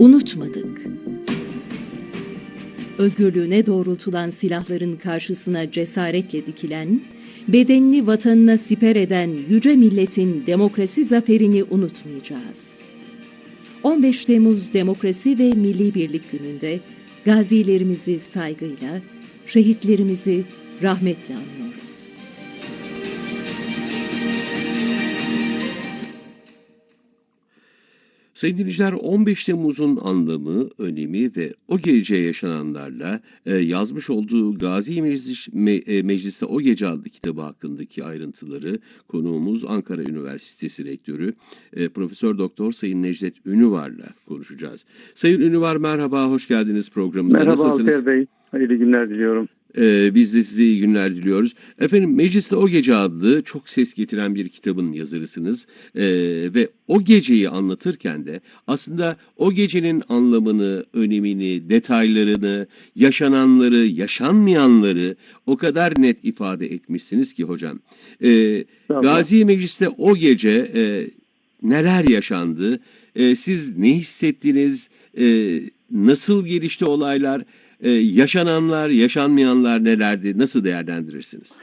Unutmadık. Özgürlüğüne doğrultulan silahların karşısına cesaretle dikilen, bedenini vatanına siper eden yüce milletin demokrasi zaferini unutmayacağız. 15 Temmuz Demokrasi ve Milli Birlik Günü'nde gazilerimizi saygıyla, şehitlerimizi rahmetle anıyoruz. Sayın dinleyiciler 15 Temmuz'un anlamı, önemi ve o gece yaşananlarla e, yazmış olduğu Gazi Meclis, Me- e, Meclis'te O Gece adlı kitabı hakkındaki ayrıntıları konuğumuz Ankara Üniversitesi Rektörü e, Profesör Doktor Sayın Necdet Ünüvar'la konuşacağız. Sayın Ünüvar merhaba, hoş geldiniz programımıza. Merhaba Nasılsınız? Alper Bey. Hayırlı günler diliyorum. Ee, biz de size iyi günler diliyoruz. Efendim Mecliste O Gece adlı çok ses getiren bir kitabın yazarısınız. Ee, ve o geceyi anlatırken de aslında o gecenin anlamını, önemini, detaylarını, yaşananları, yaşanmayanları o kadar net ifade etmişsiniz ki hocam. Ee. Gazi Meclis'te o gece e, neler yaşandı? E, siz ne hissettiniz? E, nasıl gelişti olaylar? E, yaşananlar, yaşanmayanlar nelerdi? Nasıl değerlendirirsiniz?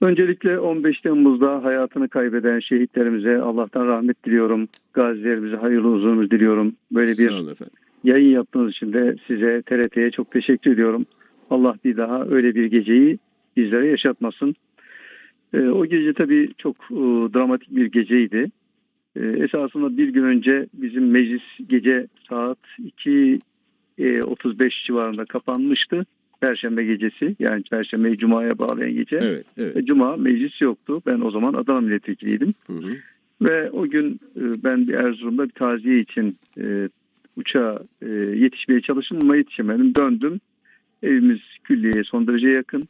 Öncelikle 15 Temmuz'da hayatını kaybeden şehitlerimize Allah'tan rahmet diliyorum. Gazilerimize hayırlı uzun ömür diliyorum. Böyle bir yayın yaptığınız için de size TRT'ye çok teşekkür ediyorum. Allah bir daha öyle bir geceyi bizlere yaşatmasın. Ee, o gece tabii çok e, dramatik bir geceydi. Ee, esasında bir gün önce bizim meclis gece saat 2.35 civarında kapanmıştı. Perşembe gecesi yani Perşembeyi Cuma'ya bağlayan gece. Evet, evet. Ve Cuma meclis yoktu. Ben o zaman Adana milletvekiliydim. Hı hı. Ve o gün e, ben bir Erzurum'da bir taziye için e, uçağa e, yetişmeye çalıştım ama yetişemedim. Döndüm. Evimiz külliyeye son derece yakın.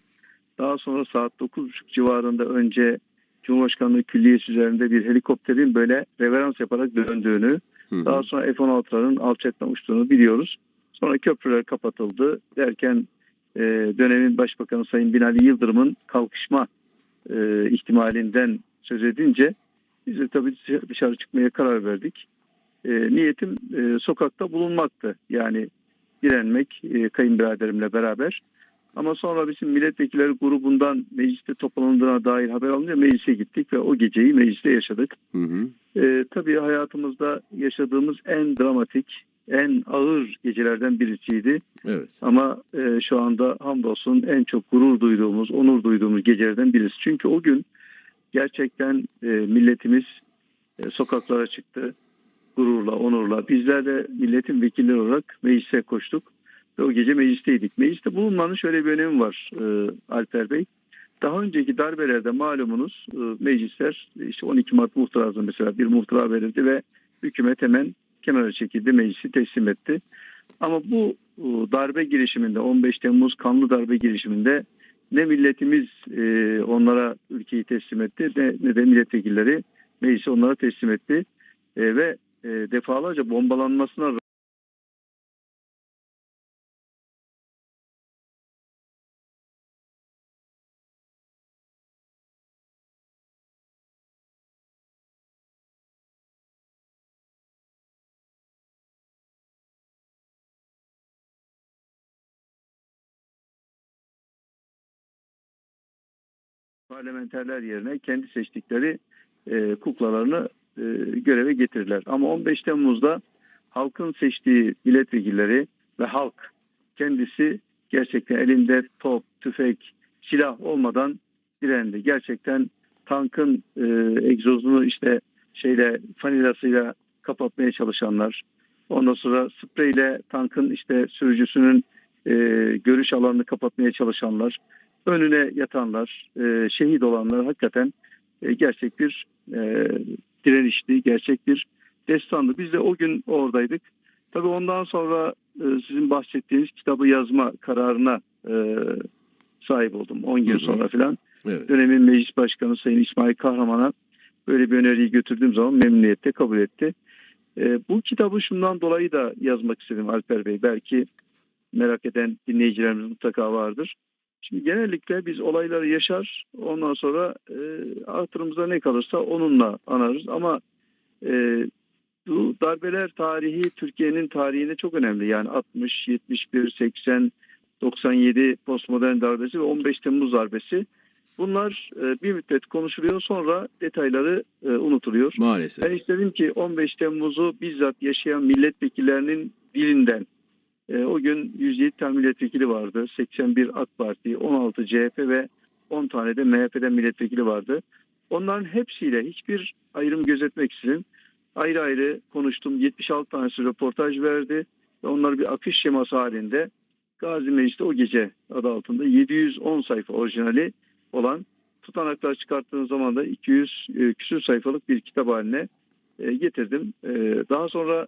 Daha sonra saat 9.30 civarında önce Cumhurbaşkanlığı Külliyesi üzerinde bir helikopterin böyle reverans yaparak döndüğünü, Hı hı. daha sonra F-16'ların alçaktan uçtuğunu biliyoruz. Sonra köprüler kapatıldı derken e, dönemin Başbakanı Sayın Binali Yıldırım'ın kalkışma e, ihtimalinden söz edince biz de tabii dışarı- çıkmaya karar verdik. E, niyetim e, sokakta bulunmaktı. Yani direnmek e, kayınbiraderimle beraber. Ama sonra bizim milletvekilleri grubundan mecliste toplanıldığına dair haber alınca meclise gittik ve o geceyi mecliste yaşadık. Hı hı. E, tabii hayatımızda yaşadığımız en dramatik, en ağır gecelerden birisiydi. Evet. Ama e, şu anda hamdolsun en çok gurur duyduğumuz, onur duyduğumuz gecelerden birisi. Çünkü o gün gerçekten e, milletimiz e, sokaklara çıktı. Gururla, onurla. Bizler de milletin vekilleri olarak meclise koştuk. Ve o gece meclisteydik. Mecliste bulunmanın şöyle bir önemi var e, Alper Bey. Daha önceki darbelerde malumunuz e, meclisler işte 12 Mart muhtırası mesela bir muhtıra verildi ve hükümet hemen kenara çekildi, meclisi teslim etti. Ama bu e, darbe girişiminde 15 Temmuz kanlı darbe girişiminde ne milletimiz e, onlara ülkeyi teslim etti ne, ne de milletvekilleri meclisi onlara teslim etti. E, ve defalarca bombalanmasına parlamenterler yerine kendi seçtikleri e, kuklalarını e, göreve getirdiler. Ama 15 Temmuz'da halkın seçtiği milletvekilleri ve halk kendisi gerçekten elinde top, tüfek, silah olmadan direndi. Gerçekten tankın e, egzozunu işte şeyle fanilasıyla kapatmaya çalışanlar, ondan sonra spreyle tankın işte sürücüsünün e, görüş alanını kapatmaya çalışanlar, önüne yatanlar, e, şehit olanlar hakikaten e, gerçek bir e, direnişti, gerçek bir destandı. Biz de o gün oradaydık. Tabii ondan sonra e, sizin bahsettiğiniz kitabı yazma kararına e, sahip oldum. 10 gün sonra filan. Evet. Dönemin meclis başkanı Sayın İsmail Kahraman'a böyle bir öneriyi götürdüğüm zaman memnuniyetle kabul etti. E, bu kitabı şundan dolayı da yazmak istedim Alper Bey. Belki merak eden dinleyicilerimiz mutlaka vardır. Şimdi genellikle biz olayları yaşar, ondan sonra e, hatırımızda ne kalırsa onunla anarız. Ama e, bu darbeler tarihi Türkiye'nin tarihinde çok önemli. Yani 60, 71, 80, 97 postmodern darbesi ve 15 Temmuz darbesi. Bunlar e, bir müddet konuşuluyor sonra detayları e, unutuluyor. Maalesef. Ben istedim ki 15 Temmuz'u bizzat yaşayan milletvekillerinin dilinden e, o gün 107 tane milletvekili vardı. 81 AK Parti, 16 CHP ve 10 tane de MHP'den milletvekili vardı. Onların hepsiyle hiçbir ayrım gözetmeksizin ayrı ayrı konuştum. 76 tanesi röportaj verdi ve onları bir akış şeması halinde Gazi Meclis'te o gece adı altında 710 sayfa orijinali olan tutanaklar çıkarttığınız zaman da 200 e, küsür sayfalık bir kitap haline e, getirdim. E, daha sonra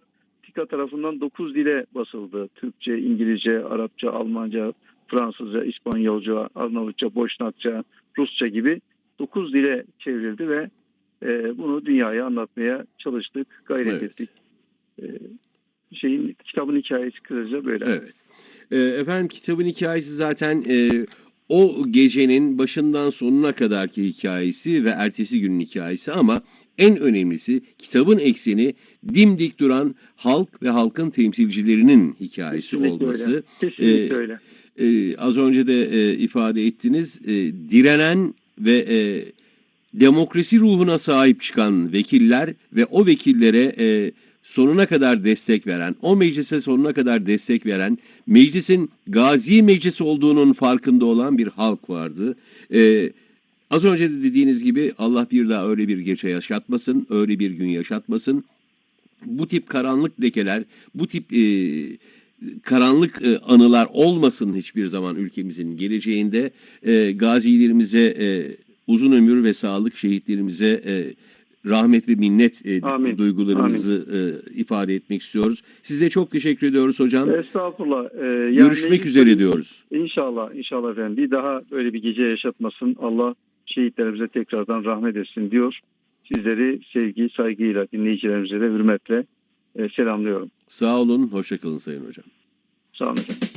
TİKA tarafından 9 dile basıldı. Türkçe, İngilizce, Arapça, Almanca, Fransızca, İspanyolca, Arnavutça, Boşnakça, Rusça gibi 9 dile çevrildi ve e, bunu dünyaya anlatmaya çalıştık, gayret Evet. ettik. E, şeyin kitabın hikayesi kısaca böyle. Evet. Ee, efendim kitabın hikayesi zaten e, o gecenin başından sonuna kadarki hikayesi ve ertesi günün hikayesi ama en önemlisi kitabın ekseni dimdik duran halk ve halkın temsilcilerinin hikayesi Kesinlikle olması. öyle. Kesinlikle Ee, öyle. Ee, az önce de e, ifade ettiniz. E, direnen ve e, demokrasi ruhuna sahip çıkan vekiller ve o vekillere e, sonuna kadar destek veren, o meclise sonuna kadar destek veren, meclisin gazi meclis olduğunun farkında olan bir halk vardı. E, az önce de dediğiniz gibi Allah bir daha öyle bir gece yaşatmasın, öyle bir gün yaşatmasın. Bu tip karanlık lekeler, bu tip e, karanlık e, anılar olmasın hiçbir zaman ülkemizin geleceğinde. E, gazilerimize e, uzun ömür ve sağlık, şehitlerimize e, rahmet ve minnet e, Amin. duygularımızı e, ifade etmek istiyoruz. Size çok teşekkür ediyoruz hocam. Estağfurullah. Ee, yani Görüşmek üzere diyoruz. İnşallah, inşallah efendim. Bir daha böyle bir gece yaşatmasın. Allah şehitlerimize tekrardan rahmet etsin diyor. Sizleri sevgi, saygıyla, dinleyicilerimize de hürmetle e, selamlıyorum. Sağ olun, hoşçakalın Sayın Hocam. Sağ olun efendim.